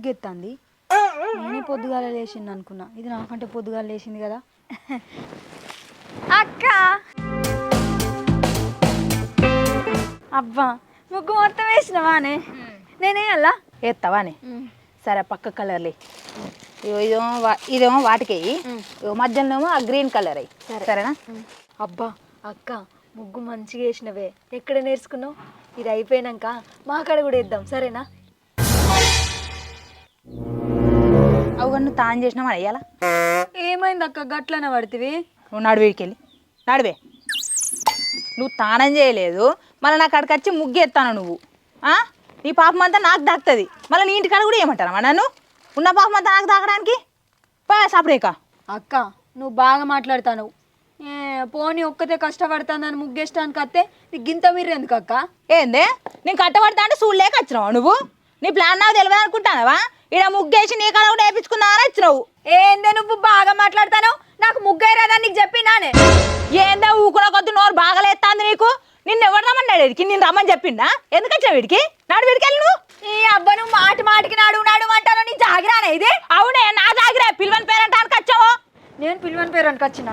ముగ్గెత్తంది. నేనే పొద్దుగాల లేచింది అనుకున్నా. ఇది నాకంటే పొద్దుగాల లేచింది కదా. అక్క! అబ్బా ముగ్గు మొత్తం వేసినవానే నేనే అలా? ఎత్తావాని సరే పక్క కలర్లే ఇదేమో ఇదేమో వాటికి వెయ్యి. ఇగో మధ్యలో ఏమో ఆ గ్రీన్ కలర్ అయ్యి సరేనా? అబ్బా అక్క ముగ్గు మంచిగా వేసినవే. ఎక్కడ నేర్చుకున్నావు? ఇది అయిపోయినాక మా కాడ కూడా వేద్దాం. సరేనా? అవు నువ్వు తాను చేసినావు అయ్యాలా? ఏమైంది అక్క? గట్లనే పడితివి? నువ్వు నడువేడికి వెళ్ళి నడివే. నువ్వు తానం చేయలేదు. మళ్ళీ నాకు అక్కడికి వచ్చి ముగ్గేస్తాను నువ్వు. ఆ? నీ పాపం అంతా నాకు దాక్తుంది మళ్ళీ నీ ఇంటికాడ కూడా ఏమంటారా నన్ను? ఉన్న పాపం అంతా నాకు దాకడానికి పోయా సపరేక అక్క నువ్వు బాగా మాట్లాడతాను ఏ పోనీ ఒక్కతే కష్టపడతానని ముగ్గేస్తానికి అత్తే నీకు గింత మీరు ఎందుకు అక్క? ఏందే? నేను కట్టబడతా అంటే చూడలేక వచ్చినావు నువ్వు? నీ ప్లాన్ నాకు తెలియదు అనుకుంటానవా? ఇక్కడ ముగ్గేసి నీ కాడ కూడా వేయించుకుందామని వచ్చినావు. ఏందే నువ్వు బాగా మాట్లాడతాను? నాకు ముగ్గైరాదని నీకు చెప్పినానే ఏందో ఊకున కొద్ది నోరు బాగలేస్తాంది నీకు? నిన్ను ఎవరు రమ్మన్నాడు వీడికి? నేను రమ్మని చెప్పిండా? ఎందుకు వచ్చావు వీడికి? నాడు వీడికి వెళ్ళి నువ్వు? ఈ అబ్బా నువ్వు మాటి మాటికి నాడు నాడు అంటాను నీ జాగిరానే ఇది? అవునే నా జాగిరే. పిల్వని పేరంటానికి వచ్చావు? నేను పిల్వని పేరు అనుకొచ్చిన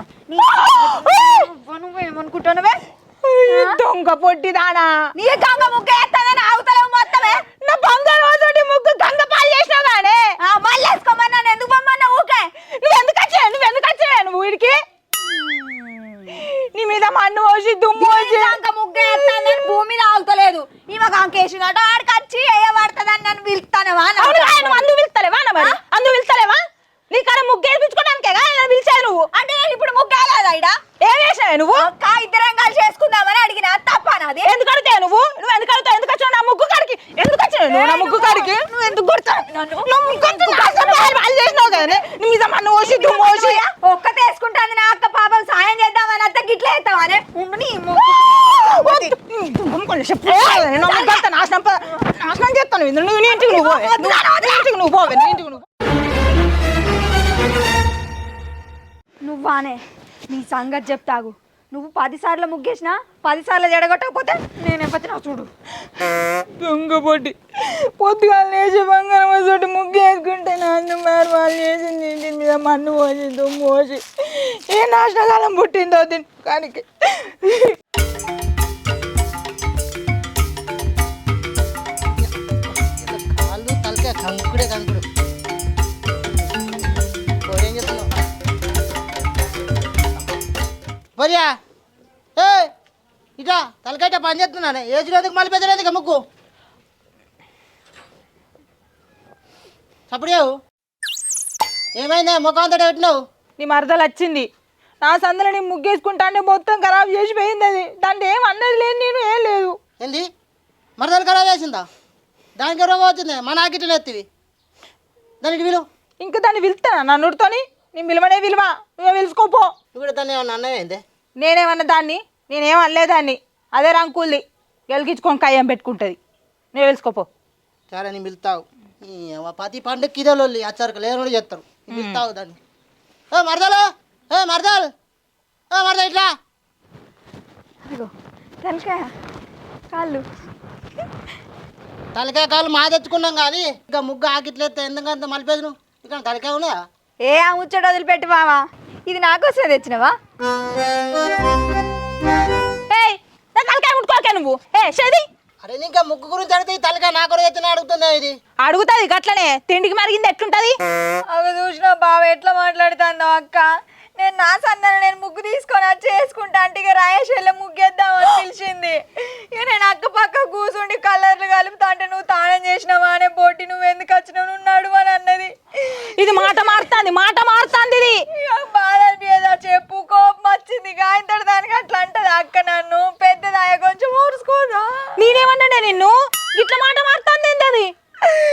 నువ్వేమనుకుంటున్నావే? దొంగ పొట్టిదానా నీ గంగ ముగ్గ ఎత్తానని ఆగుతలేవు మొత్తమే. నా బంగారు రోజు ముగ్గు గంగ పాలు చేసినావు గానే. ఆ, మళ్ళీ వేసుకోమన్నా ఎందుకు పొమ్మన్నా ఊకే? నువ్వు ఎందుకు వచ్చావు? నువ్వు ఎందుకు వచ్చావు? నువ్వు వీడికి నీ మీద మన్ను పోసి దుమ్ము పోసి. గంగ ముగ్గ ఎత్తానని భూమి మీద ఆగుతలేదు. ఈమె గంకేసినట్టు ఆడికి వచ్చి వేయబడుతుందని నన్ను పిలుస్తానవా అందు పిలుస్తలేవా మరి. అందు పిలుస్తలేవా నీ కాడ ముగ్గు వేయించుకోవడానికేగా నన్ను పిలిచావు నువ్వు అంటే ఇప్పుడు ముగ్గేయలేదా ఇడ ఏం వేసావు నువ్వు? ఇద్దరం కలిసి చేసుకుందామని అడిగిన తప్ప నాది ఎందుకు అడుగుతావు నువ్వు నువ్వు ఎందుకు అడుగుతావు ఎందుకు వచ్చావు నా ముగ్గు కాడికి ఎందుకు వచ్చావు నువ్వు నా ముగ్గు కాడికి నువ్వు ఎందుకు కొడతావు నన్ను నా ముగ్గు అంతా నాశనం వాళ్ళు చేసినావు కదా నీ? మీద మన్ను పోసి దుమ్ము పోసి ఒక్కతే వేసుకుంటాను నా అక్క పాపం సాయం చేద్దామని అత్త గిట్ల వేస్తావానే ఉండు నీ నాశనం నాశనం చేస్తాను. నువ్వు నీ ఇంటికి నువ్వు. నువ్వు నీ ఇంటికి నువ్వు పోవే. నీ ఇంటికి నువ్వు నువ్వానే నీ సంగతి చెప్తాగు. నువ్వు పదిసార్లు ముగ్గేసినా పదిసార్లు జడగొట్టకపోతే నేను ఎప్పటినా చూడు. దొంగ పొట్టి పొద్దుగా లేచి బంగారం చోటు ముగ్గు వేసుకుంటే నాన్న మరి వాళ్ళు చేసింది ఇంటి మీద మన్ను పోసి దుమ్ము పోసి. ఏ నాశనకాలం పుట్టిందో దీని కానికి మరియా ఏ ఇట్లా తలకైతే పని చేస్తున్నానే ఏజ్రోదికి మళ్ళీ పెద్దలేదు ముక్కు చప్పుడేవు ఏమైందా? ముఖం అంతటా పెట్టినావు? నీ మరదలు వచ్చింది. నా సందులో నీ ముగ్గేసుకుంటా అంటే మొత్తం ఖరాబ్ చేసిపోయింది అది. దాంట్లో ఏం అన్నది లేదు నేను ఏం లేదు. ఏంది? మరదలు ఖరాబ్ చేసిందా? దానికి రోగం వచ్చింది మా నాకిట్టు ఎత్తివి. దానికి విలువ ఇంకా దాన్ని పిలుస్తానా నా నోటితోని నీ విలువనే విలువ నువ్వే పిలుచుకోపో ఇప్పుడు దాన్ని ఏమన్నా నేనేమన్నా దాన్ని? నేనేం అనలేదాన్ని అదే రంకుల్ది. గెలిగించుకొని కయ్యం పెట్టుకుంటుంది. నువ్వు పిలుచుకోపో సరే నేను పిలుతావు ప్రతి పండుగకి ఇదే లొల్లి. అచ్చరికి లేని చేస్తారు. నేను పిలుతావు దాన్ని. ఏ మరదలు! ఏ మరదలు! ఏ మరద ఇట్లా! అదిగో తలకాయ కాళ్ళు. తలకాయ కాళ్ళు మా తెచ్చుకున్నాం కానీ ఇంకా ముగ్గు ఆకిట్లేస్తే ఎందుకంత మలిపేది నువ్వు? ఇక్కడ తలకాయ ఉన్నదా ఏ ఆ ముచ్చట వదిలిపెట్టు బావా ఇది నాకోసమే తెచ్చినవా? తలకాయ ముట్టుకోకే నువ్వు. ఏ షది? అరే నీ ఇంకా ముగ్గు గురించి అడిగితే ఈ తలకాయ నా కూడా అడుగుతుందా ఇది. అడుగుతుంది గట్లనే. తిండికి మరిగింది ఎట్లుంటది? అవి చూసిన బావ ఎట్లా మాట్లాడుతుందో అక్క. నేను నా సందన నేను ముగ్గు తీసుకొని వచ్చి వేసుకుంటా అంటే ఇక రాయేషెల్ల ముగ్గేద్దామని పిలిచింది. ఇక నేను అక్క పక్క కూర్చుండి కలర్లు కలుపుతా అంటే నువ్వు తాళం చేసినావా అనే పోటీ నువ్వు ఎందుకు వచ్చినావు? నువ్వు అని అన్నది. ఇది మాట మారుతాంది మాట మారుతాంది ఇది. బాధ అనిపించదా చెప్పు గాయంతటి దానికి అట్లా అంటది అక్క నన్ను? పెద్దదాయ కొంచెం ఊరుసుకోదా నేనేమన్నానే నిన్ను? ఇట్లా మాట మారుతాంది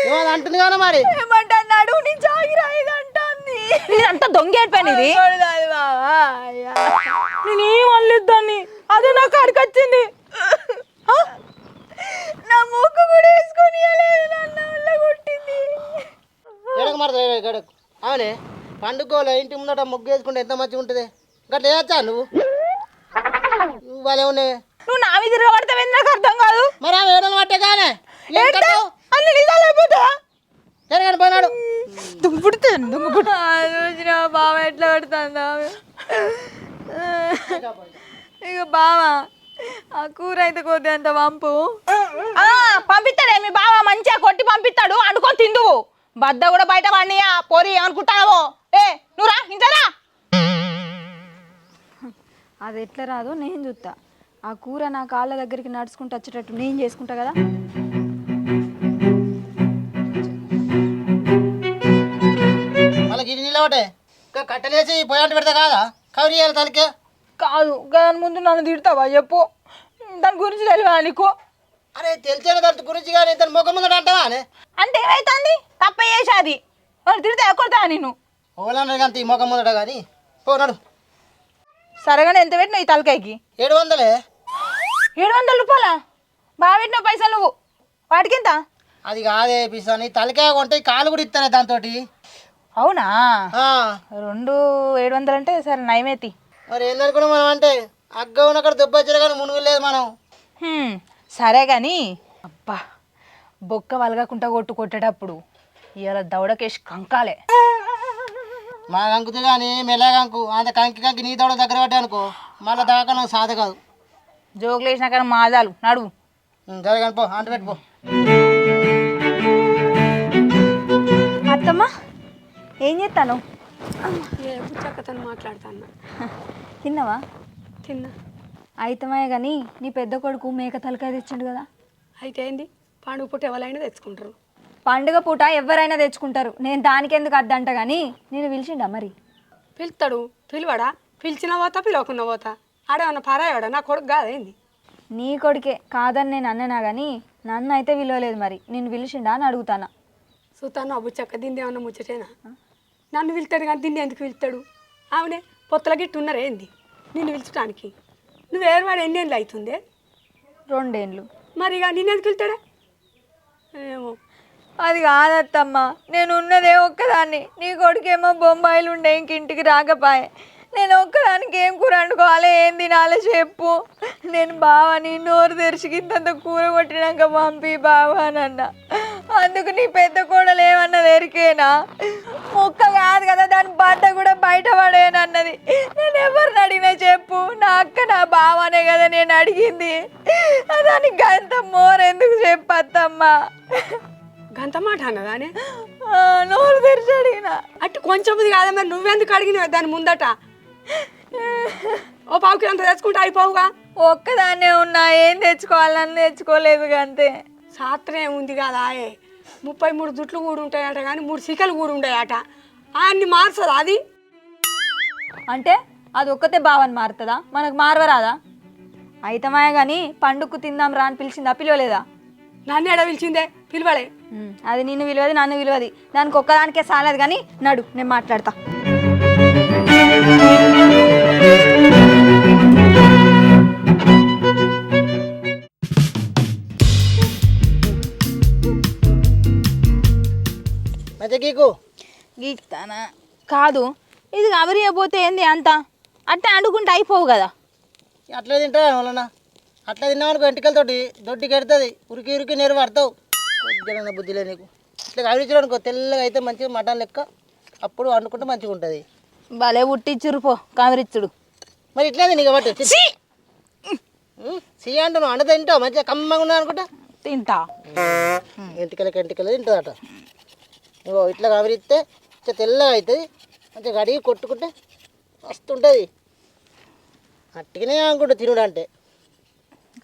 ఏమని అంటుంది కానీ మరి? ఏమంటాడు నడువు నీ జాగిరా ఇది అంటుంది. ఇదంతా దొంగ ఏడిపోయింది ఇది. కొడతాది బావా అయ్యా. నేనేం అనలేదు దాన్ని. అదే నాకు ఆ? నా ముక్కు కూడా వేసుకొని నన్ను ఎడకు అవునే పండుగలో ఇంటి ముందట ముగ్గు వేసుకుంటే ఎంత మంచిగా ఉంటుంది? గట్ల వేయచ్చా నువ్వు? నువ్వు వాళ్ళే ఉన్నాయి. నువ్వు నా మీద తిరగబడతావేంది నాకు అర్థం కాదు? మరి ఏడలు పట్టే కానీ? అన్ని నిజాలు పోయినాడు దుంపుడితే దుంపుడు చూసిన బావ ఎట్లా పెడుతుందా ఇక బావ ఆ కూర అయితే కొద్ది అంత వంపు ఆ, పంపిస్తాడే. మీ బావ మంచిగా కొట్టి పంపిస్తాడు. అనుకొని తిందువు. బద్ద కూడా బయట పడియా. పోరి ఏమనుకుంటావో ఏ నువ్వు రా ఇంతరా అది ఎట్లా రాదో నేను చూస్తా ఆ కూర నా కాళ్ళ దగ్గరికి నడుచుకుంటూ వచ్చేటట్టు నేను చేసుకుంటా కదా. మళ్ళీ గిరి నిలబడే ఇంకా కట్టలేసి పోయాంట పెడతా కాదా? కవర్ చేయాలి తలకే. కాదు దాని ముందు నన్ను తిడతావా? చెప్పు. దాని గురించి తెలియదా నీకు? అరే తెలిసిన దాని గురించి కానీ తన ముఖం ముందట అంటావా అంటే ఏమైతుంది? తప్ప చేసేది వాళ్ళు తిడితే కొడతా నేను ఓలన్నా కానీ ఈ ముఖం ముందట కానీ. పోనాడు సరేగానే ఎంత పెట్టినా ఈ తలకాయకి? ఏడు వందలే ఏడు వందల రూపాయలా? బాగా పెట్టిన పైసలు నువ్వు. వాటికింత? అది కాదే పిస్తాని తలకాయ కొంటే కాలు కూడా ఇస్తానే దాంతో అవునా? రెండు ఏడు వందలు అంటే సరే నయమేతి. మరి ఏందనుకున్నాం మనం అంటే? అగ్గ ఉన్న అక్కడ దెబ్బ కానీ మునుగులేదు మనం. సరే కానీ అబ్బా బొక్క వలగకుండా కొట్టు కొట్టేటప్పుడు ఇవాళ దవడకేసి కంకాలే. మా కంకుతే కానీ మెల్లగంకు అంత కంకి కంకి నీ తోడ దగ్గర పట్టే అనుకో మళ్ళీ దాకా నాకు సాధ కాదు. జోకులు వేసినా కానీ మాదాలు నడువు జరగని పో అంట పెట్టుకో. అత్తమ్మ ఏం చేస్తాను ఏ బుచ్చక్కతను మాట్లాడుతాను తిన్నావా? తిన్నా. అయితమే కానీ నీ పెద్ద కొడుకు మేక తలకాయ తెచ్చిండు కదా. అయితే ఏంది? పండుగ పుట్ట ఎవరైనా తెచ్చుకుంటారు. పండుగ పూట ఎవరైనా తెచ్చుకుంటారు. నేను దానికి ఎందుకు అద్దంట కానీ నేను పిలిచిండా మరి? పిలుస్తాడు పిలువడా? పిలిచిన పోతా పిలవకున్న పోతా. ఆడేమన్నా పరాయవాడా నా కొడుకు కాదేంది నీ కొడుకే కాదని నేను అన్ననా కానీ నన్ను అయితే విలువలేదు మరి. నేను పిలిచిండా అని అడుగుతానా? సుతాను ఆ బుచ్చక్క దీన్ని ఏమన్నా ముచ్చటేనా? నన్ను పిలుతాడు కానీ దీన్ని ఎందుకు పిలుతాడు ఆమెనే పొత్తుల గిట్టు ఉన్నారా ఏంది? నిన్ను పిలుచడానికి నువ్వు ఏర్వాడు ఎన్ని ఏళ్ళు అవుతుందే? రెండేండ్లు. మరి ఇక నిన్ను ఎందుకు పిలుతాడా ఏమో. అది కాదత్తమ్మ. నేను ఉన్నదే ఒక్కదాన్ని. నీ కొడుకేమో బొంబాయిలు ఉండే ఇంక ఇంటికి రాకపోయే. నేను ఒక్కదానికి ఏం కూర వండుకోవాలి ఏం తినాలి చెప్పు. నేను బావని నోరు తెరిచికి ఇంతంత కూర కొట్టినాక పంపి బావానన్న అందుకు నీ పెద్ద కోడలు ఏమన్నా ఎరికేనా ముక్క కాదు కదా దాని బట్ట కూడా బయట పడేనన్నది నేను ఎవరిని అడిగినా చెప్పు. నా అక్క నా బావనే కదా నేను అడిగింది. దానికి గంత మోరెందుకు చెప్పత్తమ్మా? గంత మాట అన్నదానే నోరు తెరిచి అడిగిన అట్టు కొంచెం కాదా మరి నువ్వెందుకు అడిగినావు దాని ముందట? ఓ పావుకి అంత తెచ్చుకుంటే అయిపోవుగా ఒక్కదాన్నే ఉన్నా ఏం తెచ్చుకోవాలని తెచ్చుకోలేదు అంతే శాస్త్రం ఉంది కదా ఆయే ముప్పై మూడు జుట్లు కూడా ఉంటాయట కానీ మూడు సికలు కూడా ఉంటాయట అన్ని మార్చదు అది? అంటే అది ఒక్కతే భావన మారుతుందా? మనకు మారవరాదా? అయితమాయ కానీ పండుగకు తిందాం రా అని పిలిచిందా పిలవలేదా? నన్ను ఎడ పిలిచిందే? పిలవలే అది నిన్ను విలువది నన్ను విలువది. దానికి ఒక్కదానికే సాలేదు కానీ నడు నేను మాట్లాడతా. గీక్తానా? కాదు. ఇది కవరియపోతే ఏంది అంత? అట్టే అడుగుంటే అయిపోవు కదా. అట్లే వలన అట్లా తిన్నామనుకో ఎంటికలతోటి దొడ్డికి ఎడుతుంది ఉరికి ఉరికి నేరు పడతావు కొద్దిగా బుద్ధిలే నీకు. ఇట్లా కవిరించడం అనుకో తెల్లగా అయితే మంచిగా మటన్ లెక్క అప్పుడు వండుకుంటే మంచిగా ఉంటుంది. భలే పుట్టించురు పో కవరిచ్చుడు మరి ఇట్లా నీకు బట్టి సీ అంటే నువ్వు అండ తింటావు మంచిగా కమ్మగా ఉన్నావు అనుకుంటా? తింటా. ఎంటికలకి ఎంటికలు తింటుంది అట నువ్వు ఇట్లా కవరిస్తే మంచిగా తెల్లగా అవుతుంది మంచిగా కడిగి కొట్టుకుంటే మస్తు ఉంటుంది. అట్టిగానే అనుకుంటా తినుడు అంటే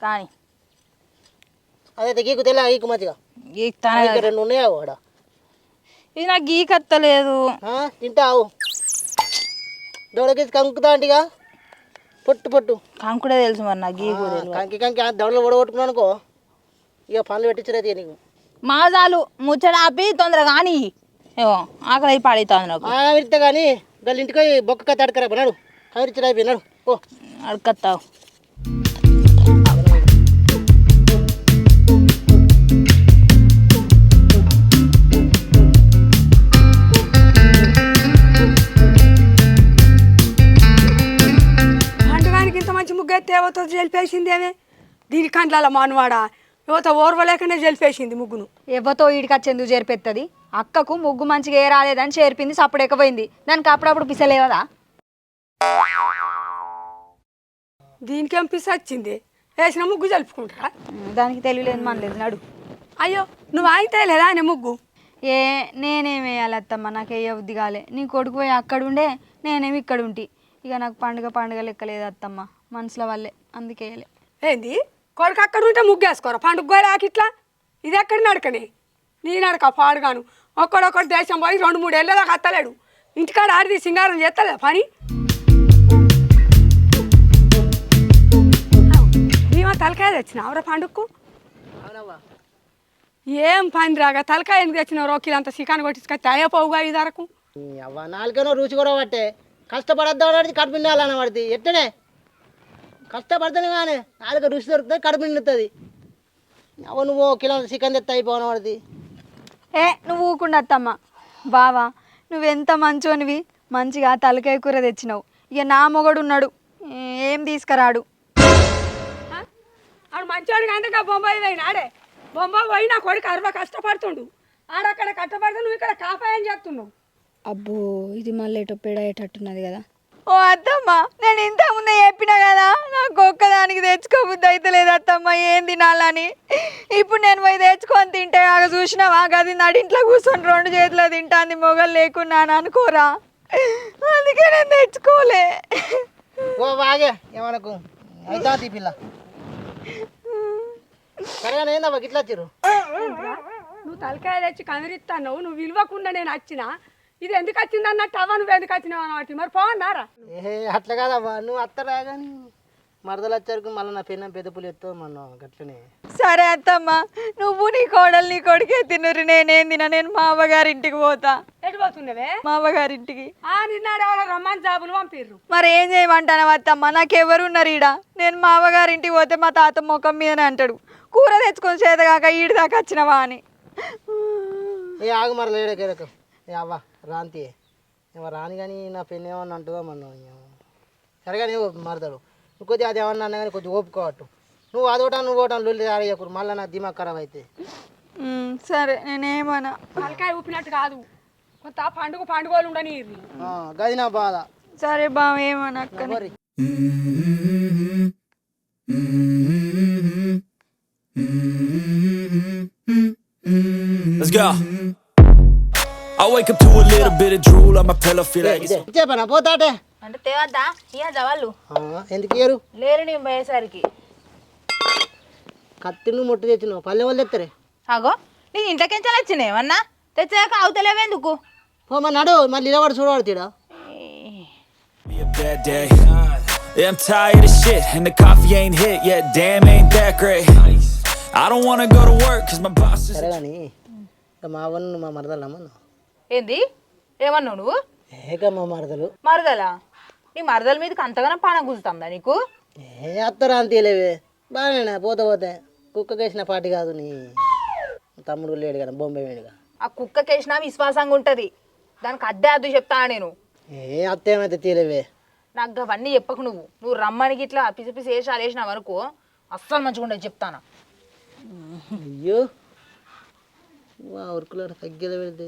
కానీ అదే గీకు తెల్ల గీకు మంచిగా గీక్తానా ఇంకా రెండు ఉన్నాయా కూడా ఇది నాకు గీకత్తలేదు. తింటావు దొడకేసి కంకుతా అంటిగా? పొట్టు పొట్టు. కంకుడే తెలుసు మరి నాకు గీకు ఆ, కంకి కంకి దొడలు ఒడగొట్టుకున్నాను అనుకో ఇక పనులు పెట్టించలేదు నీకు. మాజాలు ముచ్చట ఆపి తొందరగా కానీ ఏమో ఆకలి పాడైతుంది నాకు. ఆవిరితే కానీ గల్లి ఇంటికి బొక్క కథ అడకరా నడు. ఆవిరిచ్చి అయిపోయినాడు ఓ. అడకత్తావు. అయితే ఏవతో తెలిపేసిందేమే దీని కండ్ల మానవాడా? యువత ఓర్వలేకనే జలిపేసింది ముగ్గును. ఎవతో ఈడికచ్చేందుకు చేరిపెత్తది? అక్కకు ముగ్గు మంచిగా ఏ రాలేదని చేర్పింది సప్పుడెక్కపోయింది. దానికి అప్పుడప్పుడు పిసలేవదా దీనికేం పిసి వచ్చింది? వేసిన ముగ్గు జలుపుకుంటారా? దానికి తెలియలేదు మనలేదు నడు. అయ్యో నువ్వు అయితే లేదా ఆయన ముగ్గు? ఏ నేనేం వేయాలి అత్తమ్మ? నాకు ఏ బుద్ధి కాలే. నీ కొడుకు పోయి అక్కడ ఉండే నేనేమి ఇక్కడ ఉంటి ఇక నాకు పండుగ పండుగ లెక్కలేదు అత్తమ్మ. మనసుల వల్లే అందుకే వేయలే. ఏంది? కొడుకు అక్కడ ఉంటే ముగ్గు వేసుకోరా? పండుగ గోర ఆకిట్లా ఇది ఎక్కడ నడకనే? నీ నడక పాడుగాను. ఒక్కడొక్కడు దేశం పోయి రెండు మూడు ఏళ్ళ దాకా అత్తలేడు. ఇంటికాడ ఆడిది సింగారం చేస్తలే పని? నీవా తలకాయ తెచ్చినావు అవరా పండుగకు? అవునవ్వా. ఏం పని రాగా తలకాయ ఎందుకు తెచ్చినావు? రోకిలు అంత చికాన్ కొట్టించుకొచ్చి అయ్యపోవుగా ఈ ధరకు. ఈ అవ్వ నాలుగేనో రుచి కూడా పట్టే. కష్టపడద్దాం కడుపు నిండాలని పడుతుంది ఎట్టనే? కష్టపడితేనే కానీ నాలుగు రుచి దొరుకుతుంది కడుపు నిండుతుంది. అవ్వ నువ్వు కిలో చికెన్ తెత్త అయిపోవడం పడుతుంది ఏ నువ్వు ఊకుండా అత్తమ్మ. బావా నువ్వెంత మంచోనివి మంచిగా తలకాయ కూర తెచ్చినావు. ఇక నా మొగడు ఉన్నాడు. ఏ- తీసుకురాడు? ఆడు మంచివాడు కానీ బొంబాయి పోయిన? ఆడే బొంబాయి పోయి నా కొడుకు అరవై కష్టపడుతుండు. ఆడక్కడ కష్టపడితే నువ్వు ఇక్కడ కాపాయని చేస్తున్నావు అబ్బో ఇది మళ్ళీ ఎటో పెడయేటట్టున్నది కదా. ఓ అత్తమ్మ నేను ఇంత ముందే చెప్పిన కదా నాకు ఒక్కదానికి తెచ్చుకోబుద్ది అయితే లేదు అత్తమ్మ ఏం తినాలని ఇప్పుడు నేను పోయి తెచ్చుకొని తింటే ఆగ చూసినావా? గది నడింట్లో కూర్చొని రెండు చేతిలో తింటాంది మొగలు లేకున్నాను అనుకోరా? అందుకే నేను తెచ్చుకోలే. ఓ బాగే ఏమనకు? అవుతా తీ పిల్ల. సరేగా గిట్లా నువ్వు తలకాయ తెచ్చి కదిరిస్తాను నువ్వు విలువకుండా నేను వచ్చిన? ఇది ఎందుకు వచ్చింది అన్నట్టు అవ్వ నువ్వు ఎందుకు వచ్చినావు అన్నట్టు మరి పోన్నారా ఏ అట్లా కాదవ్వ నువ్వు అత్తరా కానీ మరదలు వచ్చారు మళ్ళీ నా పెన్న పెద్ద పులి ఎత్తావు మన గట్లనే. సరే అత్తమ్మ నువ్వు నీ కోడలు నీ కొడుకే తిన్నురు నేనేం తిన నేను మా అవ్వగారింటికి పోతా. ఎటు పోతున్నవే? మా అవ్వగారింటికి. ఆ నిన్నాడు ఎవరో రమ్మని జాబులు పంపిర్రు. మరి ఏం చేయమంటాను అత్తమ్మ? నాకెవరు ఉన్నారు ఈడ? నేను మా అవ్వగారింటికి పోతే మా తాత ముఖం మీదనే అంటాడు. కూర తెచ్చుకొని చేతగాక ఈడి దాకా వచ్చినవా అని. ఏ ఆగు మరి లేడకేరకు ఏ అవ్వ. రాంతి. ఏమో రాని కానీ నా పెన్ ఏమన్నా అంటుగా మన సరే కానీ మరదలు నువ్వు కొద్దిగా అది ఏమన్నా అన్నా కానీ కొద్దిగా ఓపుకోవట్టు నువ్వు అదోటా నువ్వు ఒకటా లొల్లి ఆడయ్యకూరు మళ్ళీ నా దిమాగ్ ఖరాబ్ అయితే. సరే నేనేమన్నా. తలకాయ ఊపినట్టు కాదు. కొంత పండుగ పండుగలు ఉండని గది నా బాధ. సరే బావ ఏమన్నా Let's go. I wake up to a little bit of drool on my pillow, feel like it's చెప్పనా పోతాటే అంటే తేవద్దా ఇయ్యద్దా వాళ్ళు ఆ, ఎందుకు ఇయ్యరు లేరు నేను పోయేసరికి కత్తి నువ్వు ముట్టు తెచ్చినావు పల్లె వాళ్ళు తెత్తరే అగో నీ ఇంట్లోకించాలి వచ్చినాయి ఏమన్నా తెచ్చాక అవుతలేవెందుకు పోమా నడు మళ్ళీ నిలబడి చూడవాడు Theeda be a bad day. Yeah, I'm tired of shit, and the coffee ain't hit yet. Damn, ain't that great. I don't wanna go to work, cause my boss is. సరే కానీ ఇక మా అవ్వను మా మరదలు అమ్మను ఏంది? ఏమన్నావు నువ్వు? మరదలు. మరదలా? నీ మరదల మీదకి అంతగానో పానం గుంజుతుందా నీకు? ఏ అత్తరా అంతేలేవే బాగానే పోతే పోతే కుక్కకేసిన పాటి కాదు నీ. తమ్ముడు లేడు కదా బొంబాయి వేడిగా ఆ కుక్కకేసినా విశ్వాసంగా ఉంటుంది. దానికి అద్దె అద్దు చెప్తాను నేను? ఏ అత్త ఏమైతే తీలేవే? నాకు అవన్నీ చెప్పకు నువ్వు. నువ్వు రమ్మనికి ఇట్లా పిసి పిసి వేసాలు వేసినావు అనుకో అస్సలు మంచిగా ఉండదు చెప్తాను. అయ్యో. వా ఉరుకులో తగ్గేలా పెడితే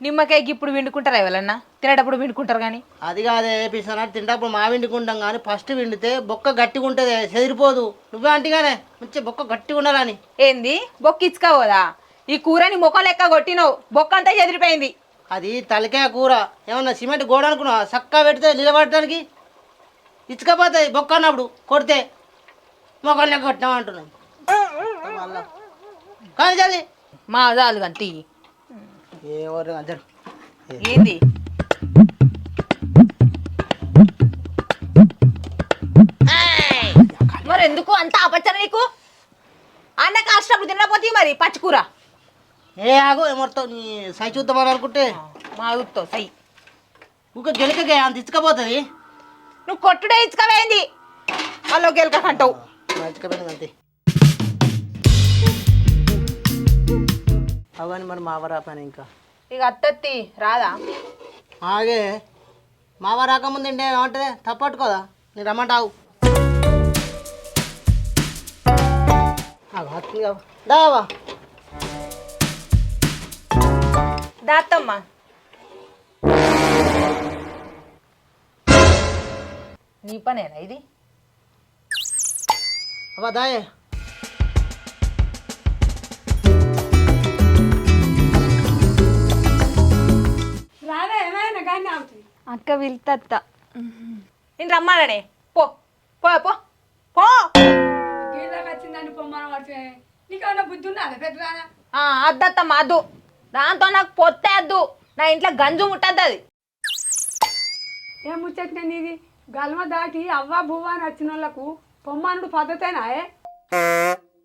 నిమ్మకాయకి ఇప్పుడు విండుకుంటారా ఎవరన్నా? తినేటప్పుడు విండుకుంటారు కానీ అది కాదే పిసనా తింటప్పుడు మా విండుకుంటాం కానీ ఫస్ట్ విండితే బొక్క గట్టిగా ఉంటుంది చెదిరిపోదు. నువ్వే అంటిగానే మంచి బొక్క గట్టిగా ఉండాలని ఏంది? బొక్క ఇచ్చుకోవదా? ఈ కూరని ముఖం లెక్క కొట్టినావు బొక్క అంతా చెదిరిపోయింది. అది తలకాయ కూర. ఏమన్నా సిమెంట్ గోడ అనుకున్నా చక్కగా పెడితే నిలబడటానికి? ఇచ్చుకపోతాయి బొక్క అన్నప్పుడు కొడితే మొక్కలు లెక్క కొట్టినాం అంటున్నాం మళ్ళా. కానీ చల్లి మా చాలు కానీ ఎవరు అందరు ఏంది? మరి ఎందుకు అంత ఆపచ్చన నీకు? అన్న కాల్చినప్పుడు తినకపోతే మరి పచ్చికూర ఏ ఆగు ఏమొస్తావు నీ సై చూద్దామని అనుకుంటే. మా ఊరితో సై. ఊక గెలకగా అంత ఇచ్చకపోతుంది నువ్వు కొట్టుడే ఇచ్చుకవేంది వాళ్ళు గెలక కంటావు. ఇచ్చకపోయింది అంతే. అవని మరి మావరా పని ఇంకా. ఇక అత్తత్తి రాదా? ఆగే. మావ రాకముందు ఏంటి ఏమంటుంది? తప్పట్టుకోదా నేను రమ్మంటావు. దావా దాత్తమ్మ నీ పనేనా ఇది? అవ్వ అక్క వెళ్తత్త నేను రమ్మాననే పో పో పో పో. గీళ్ళకి వచ్చిందని పొమ్మని పడితే నీకేమన్నా బుద్ధి ఉన్నదా పెద్దదానా? ఆ, అద్దత్తమ్మ అద్దు దాంతో నాకు పొత్తే అద్దు. నా ఇంట్లో గంజు ముట్టద్దు అది. ఏం ముచ్చట్నే నీది? గల్మ దాటి అవ్వ బువ్వ అని వచ్చిన వాళ్ళకు పొమ్మనుడు పద్ధతేనా ఏ?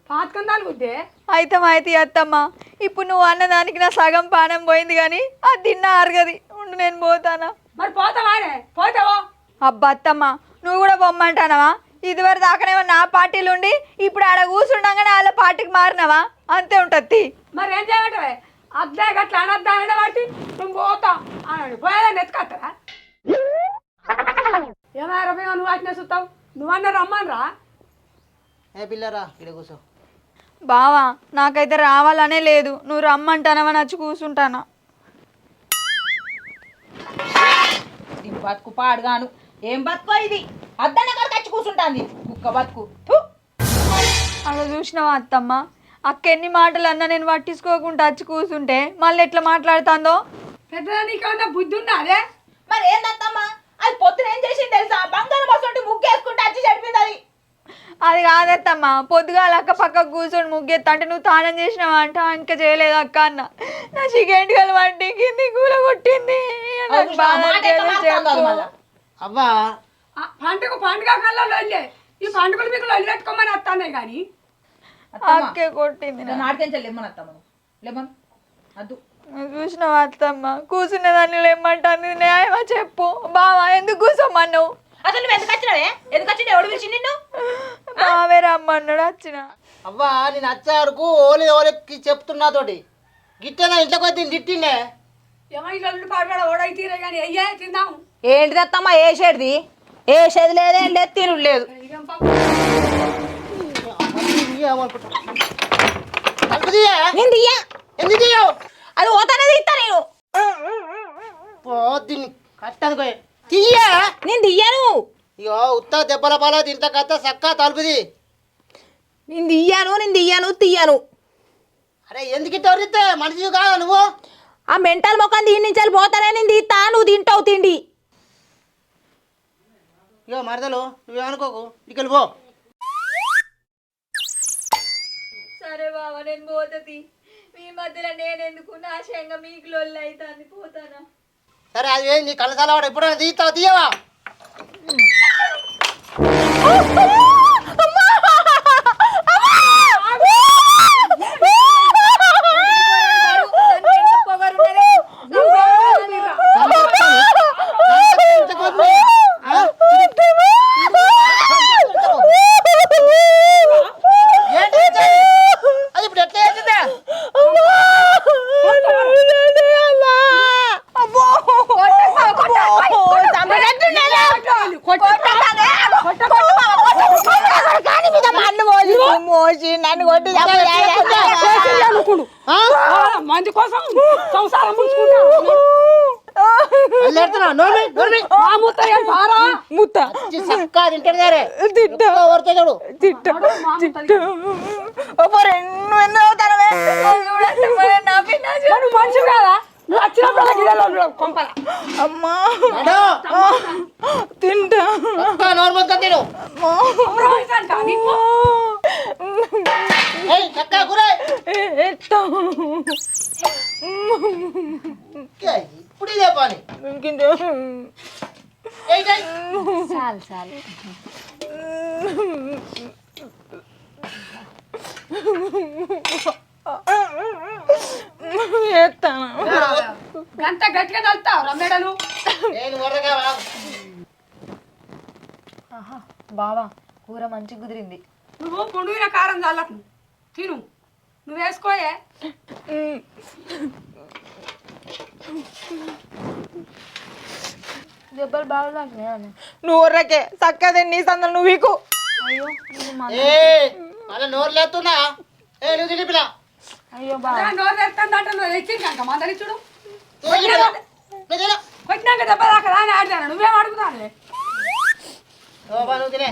పాతకం తాలుగుద్దే? అయితే అయితే అత్తమ్మ ఇప్పుడు నువ్వు అన్నదానికి నా సగం పానం పోయింది కానీ అది తిన్నా అరగది. ఉండు నేను పోతానా. మరి పోతావానే పోతావో? అబ్బా అత్తమ్మ నువ్వు కూడా పొమ్మంటానవా ఇదివరకు దాకానేమో నా పార్టీలు ఉండి ఇప్పుడు ఆడ కూర్చుండగానే వాళ్ళ పార్టీకి మారినవా? అంతే ఉంటుంది. మరి ఏం చేయమంటావే? అద్దే గట్ల అనద్దా అనడం బట్టి నువ్వు పోతావు అని పోయేదాన్ని ఎత్తుకొస్తారా ఏమైనా రమ్య నువ్వు వాటినే చూస్తావు? నువ్వన్నా రమ్మనరా? ఏ పిల్లరా ఇక్కడ కూర్చో బావా నాకైతే రావాలనే లేదు. నువ్వు రమ్మంటానవని వచ్చి కూర్చుంటానా బతుకు పాడుగాను. ఏం బతుకో ఇది? అద్దన్న కాడికి వచ్చి కూర్చుంటాంది కుక్క బతుకు. థు. అలా చూసినావా అత్తమ్మ? అక్క ఎన్ని మాటలు అన్నా నేను పట్టించుకోకుండా వచ్చి కూర్చుంటే మళ్ళీ ఎట్లా మాట్లాడుతుందో? పెద్దదా నీకేమన్నా బుద్ధి ఉందా అదే? మరి ఏందత్తమ్మా? అది పొద్దున ఏం చేసింది తెలుసా? బంగారం బస్సు ముగ్గేసుకుంటే వచ్చి చెడిపింది అది. అది కాదత్తమ్మ. పొద్దుగాల అక్క పక్క కూర్చొని ముగ్గెత్తా అంటే నువ్వు తానం చేసినావా అంటే. ఇంకా చేయలేదు అక్క అన్న. నా చికెంటికలు వంటి కింది కూల కొట్టింది. నాకు బాధ చెప్పు. అవ్వా. ఆ పండుగ పండుగ కల్లా లొల్లే. ఈ పండుగలు మీకు లొల్లి పెట్టుకోమని వస్తానే కానీ. అత్తమ్మ, అక్కే కొట్టింది ఇంకా నాటికెంచా లెమ్మన్ అత్తమ్మ నువ్వు. లెమ్మన్. అద్దు. నువ్వు చూసినావా అత్తమ్మ? కూర్చునే దాన్ని ఏమంటుంది న్యాయమా చెప్పు. బావా ఎందుకు కూర్చోమన్నావు? అసలు నువ్వు ఎందుకు వచ్చినావే? ఎందుకు వచ్చింది ఎవడు పిలిచి నిన్ను? బావే రమ్మన్నాడు వచ్చిన. అవ్వా నేను వచ్చే వరకు ఓలి ఓలికి చెప్తున్నా తోటి. గిట్టేనా ఇంట్లోకి వచ్చి తిట్టిండే. ఏమో ఈ లొల్లి పాడబడ ఓడై తీరే కానీ అయ్యే తిందాం. ఏంటిది అత్తమ్మ వేసేది లేదేం లేదు తిను లేదు. తీయే. నేను దియ్యా ఎందుకు తీయవు? అది పోతానే తీస్తా నేను. పో దీన్ని కట్టనుకో తీయే? నేను దియ్యాను ఇగో ఉత్త దెబ్బల పాల దీంట్లో కత్త సక్క తలుపుది. నేను దియ్యాను నేను దియ్యాను తీయను. అరే ఎందుకు ఇట్ట మనిషి కాదా నువ్వు? ఆ మెంటల్ మొక్కని దీని నుంచి పోతానే నేను తీస్తా నువ్వు తింటావు తిండి. ఇగో మరదలు నువ్వేమనుకోకు? ఇక్కడ పో. సరే బావ నేను పోతుంది మీ మధ్యలో నేను ఎందుకు నా శంగ మీకు లొల్లి అవుతుంది పోతానా? సరే అది నీ కళ్ళ తలవాడు ఎప్పుడైనా తీస్తావా తీయవా ఏంటి ఇది? అది ఇప్పుడు ఎట్లా చేసిందే మోసి నన్ను కొట్టి అనుకుడు ఆ? మంది కోసం సంసారం ముంచుకుంటా మళ్ళీ ఎడుతున్నా నోర్మి నోర్మి మా ముత్త ఏం పారా ముత్త వచ్చి సక్కా తింటాడు దారే తింటా. ఎవరితో చూడు తిట్టా మా ముత్త రెండు ఎందుకు అవుతానవే నువ్వు మనిషి కాదా నువ్వు వచ్చినప్పుడు గిన్నెలో కొంపల అమ్మా. తింటా. సక్కా నోర్మల్ తిను. ఇప్పుడు ఇదే పని ఏయ్, ఏయ్. చేస్తాను గంట గట్టిగా తలుతావు రమ్మేడలు బావా కూర మంచి కుదిరింది. నువ్వు పుండుగిన కారం చల్లకు. తిను. నువ్వు వేసుకోయే. దెబ్బలు బాగా తాకినాయా నువ్వు ఉర్రకే చక్కదే నీ సందలు నువ్వు వీకు. అయ్యో మళ్ళీ నోరు లేస్తున్నా ఏ నువ్వు అయ్యో నోరు తిన కొట్టినాక దెబ్బ దాకా రాని ఆడతాను నువ్వేం అడుగుతాను నువ్వు తినే.